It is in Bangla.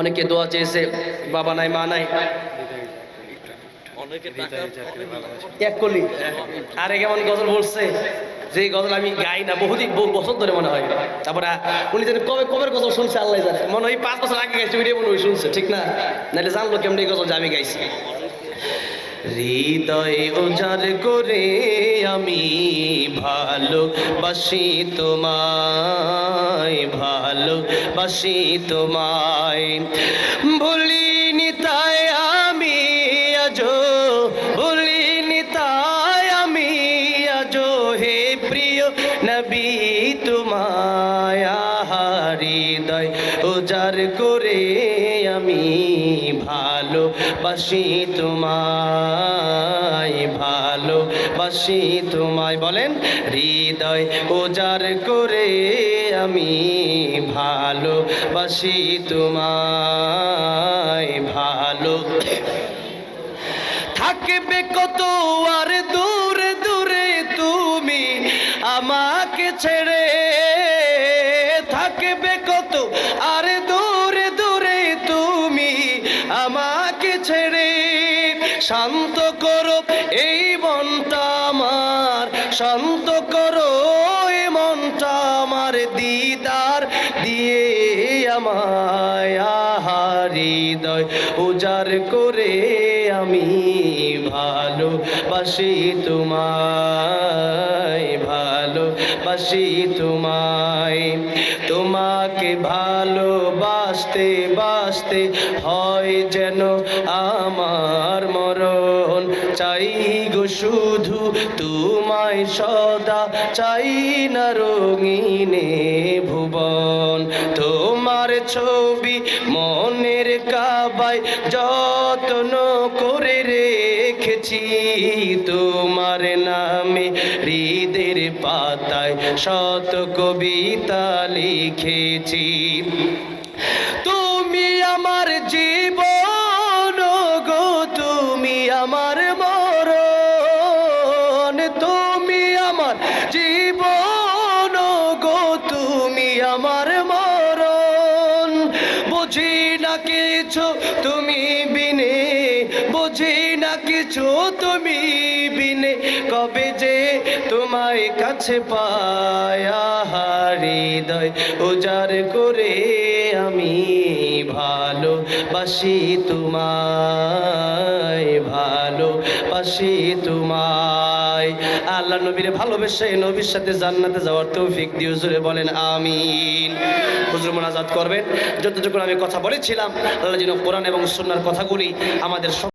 অনেকে দোয়া চেয়েছে বাবা নাই মা নাই। এক কলি আরে কেমন গজল বলছে? যে গজল আমি গাই না বহুদিন বহু বছর ধরে মনে হয়। তারপরে উনি জানেন কবে কবের গজল শুনছে আল্লাহ জানে। মনে হয় পাঁচ বছর আগে গাইছে ওইটাই মনে হয় শুনছে ঠিক না? নাহলে জানলো কেমন এই গজল যে আমি গাইছি। হৃদয় উজার করে আমি ভালোবাসি তোমায় ভালোবাসি তোমায়। ভুলিনি তাই আমি আজো ভুলিনি তাই আমি আজো হে প্রিয় নবী তোমায়। হৃদয় উজার করে আমি ভালোবাসি তোমায় ভালোবাসি তোমায়। বলেন, হৃদয় উজার করে আমি ভালোবাসি তোমায়, ভালো থাকবে কত আর দূরে দূরে তুমি আমাকে ছেড়ে শান্ত করো, এই মনটা আমার। শান্ত করো, এই মনটা আমার দিদার। দিয়ে আমায় হৃদয় উজার করে আমি ভালোবাসি তোমায় ভালোবাসি তোমায়। তোমাকে ভালোবাসতে, বাসতে হয় যেন আমার মরণ। চাই গো শুধু তোমায় সদা, চাই না রঙিনে ভুবন। তোমার ছবি মনের কাবায় যত্ন করে রেখেছি। তোমার নামে হৃদের পাতায় শত কবিতা লিখেছি। তুমি আমার জীবন গো, তুমি আমার মরণ। তুমি আমার জীবন গো, তুমি আমার মরণ। বুঝি না কিছু তুমি বিনে, বুঝি না কিছু তুমি কবে যে তোমায় কাছে পায়া হৃদয় উজার করে আমি ভালোবাসি তোমায় ভালোবাসি তোমায়। আল্লাহ নবীর ভালোবেসে নবীর সাথে জান্নাতে যাওয়ার তৌফিক দিয়ে জুড়ে বলেন, আমিন। হুজুর মোনাজাত করবেন। যতটুকু আমি কথা বলেছিলাম, আল্লাহ যেন কোরআন এবং সুন্নার কথাগুলি আমাদের